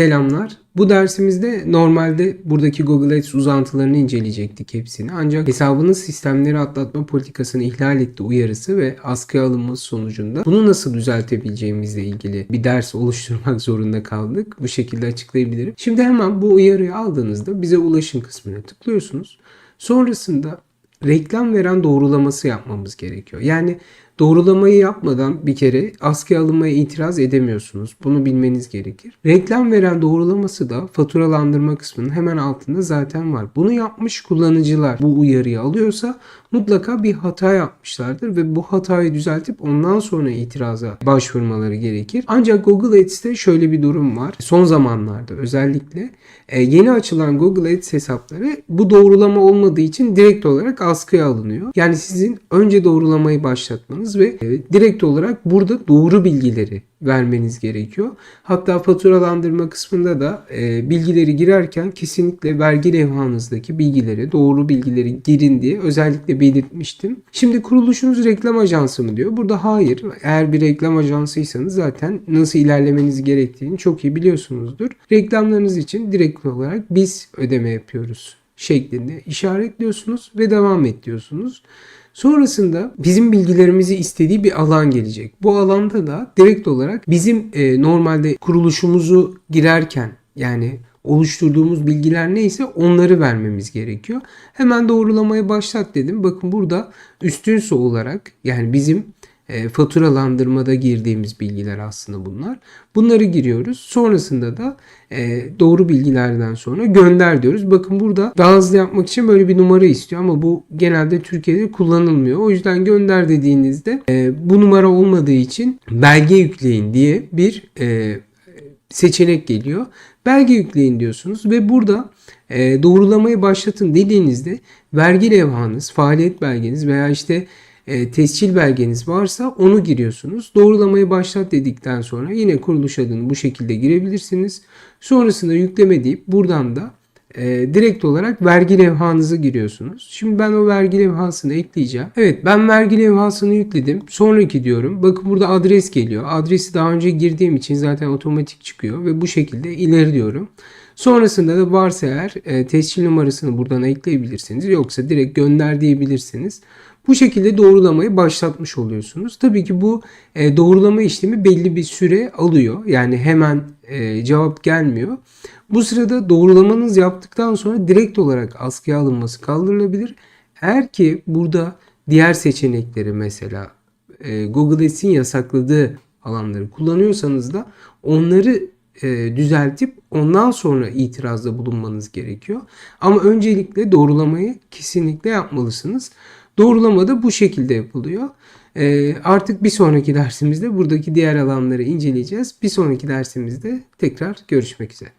Selamlar. Bu dersimizde normalde buradaki Google Ads uzantılarını inceleyecektik hepsini. Ancak hesabınız sistemleri atlatma politikasını ihlal etti uyarısı ve askıya alınması sonucunda bunu nasıl düzeltebileceğimizle ilgili bir ders oluşturmak zorunda kaldık. Bu şekilde açıklayabilirim. Şimdi hemen bu uyarıyı aldığınızda bize ulaşın kısmına tıklıyorsunuz. Sonrasında reklam veren doğrulaması yapmamız gerekiyor. Yani doğrulamayı yapmadan bir kere askıya alınmaya itiraz edemiyorsunuz. Bunu bilmeniz gerekir. Reklam veren doğrulaması da faturalandırma kısmının hemen altında zaten var. Bunu yapmış kullanıcılar bu uyarıyı alıyorsa mutlaka bir hata yapmışlardır ve bu hatayı düzeltip ondan sonra itiraza başvurmaları gerekir. Ancak Google Ads'te şöyle bir durum var. Son zamanlarda özellikle e, yeni açılan Google Ads hesapları bu doğrulama olmadığı için direkt olarak askıya alınıyor. Yani sizin önce doğrulamayı başlatmanız ve e, direkt olarak burada doğru bilgileri vermeniz gerekiyor. Hatta faturalandırma kısmında da e, bilgileri girerken kesinlikle vergi levhanızdaki bilgileri, doğru bilgileri girin diye özellikle belirtmiştim. Şimdi kuruluşunuz reklam ajansı mı diyor. Burada hayır. Eğer bir reklam ajansıysanız zaten nasıl ilerlemeniz gerektiğini çok iyi biliyorsunuzdur. Reklamlarınız için direkt olarak biz ödeme yapıyoruz şeklinde işaretliyorsunuz ve devam et diyorsunuz. Sonrasında bizim bilgilerimizi istediği bir alan gelecek. Bu alanda da direkt olarak bizim e, normalde kuruluşumuzu girerken yani oluşturduğumuz bilgiler neyse onları vermemiz gerekiyor. Hemen doğrulamaya başlat dedim. Bakın burada üstünse olarak yani bizim e, faturalandırmada girdiğimiz bilgiler aslında bunlar. Bunları giriyoruz. Sonrasında da e, doğru bilgilerden sonra gönder diyoruz. Bakın burada daha hızlı yapmak için böyle bir numara istiyor ama bu genelde Türkiye'de kullanılmıyor. O yüzden gönder dediğinizde e, bu numara olmadığı için belge yükleyin diye bir e, seçenek geliyor. Belge yükleyin diyorsunuz ve burada e, doğrulamayı başlatın dediğinizde vergi levhanız, faaliyet belgeniz veya işte e, tescil belgeniz varsa onu giriyorsunuz. Doğrulamayı başlat dedikten sonra yine kuruluş adını bu şekilde girebilirsiniz. Sonrasında yükleme deyip buradan da e, direkt olarak vergi levhanızı giriyorsunuz. Şimdi ben o vergi levhasını ekleyeceğim. Evet ben vergi levhasını yükledim. Sonraki diyorum. Bakın burada adres geliyor. Adresi daha önce girdiğim için zaten otomatik çıkıyor ve bu şekilde ileri diyorum. Sonrasında da varsa eğer e, tescil numarasını buradan ekleyebilirsiniz. Yoksa direkt gönder diyebilirsiniz. Bu şekilde doğrulamayı başlatmış oluyorsunuz. Tabii ki bu e, doğrulama işlemi belli bir süre alıyor. Yani hemen e, cevap gelmiyor. Bu sırada doğrulamanız yaptıktan sonra direkt olarak askıya alınması kaldırılabilir. Eğer ki burada diğer seçenekleri mesela e, Google Ads'in yasakladığı alanları kullanıyorsanız da onları e, düzeltip ondan sonra itirazda bulunmanız gerekiyor. Ama öncelikle doğrulamayı kesinlikle yapmalısınız. Doğrulama da bu şekilde yapılıyor. E, artık bir sonraki dersimizde buradaki diğer alanları inceleyeceğiz. Bir sonraki dersimizde tekrar görüşmek üzere.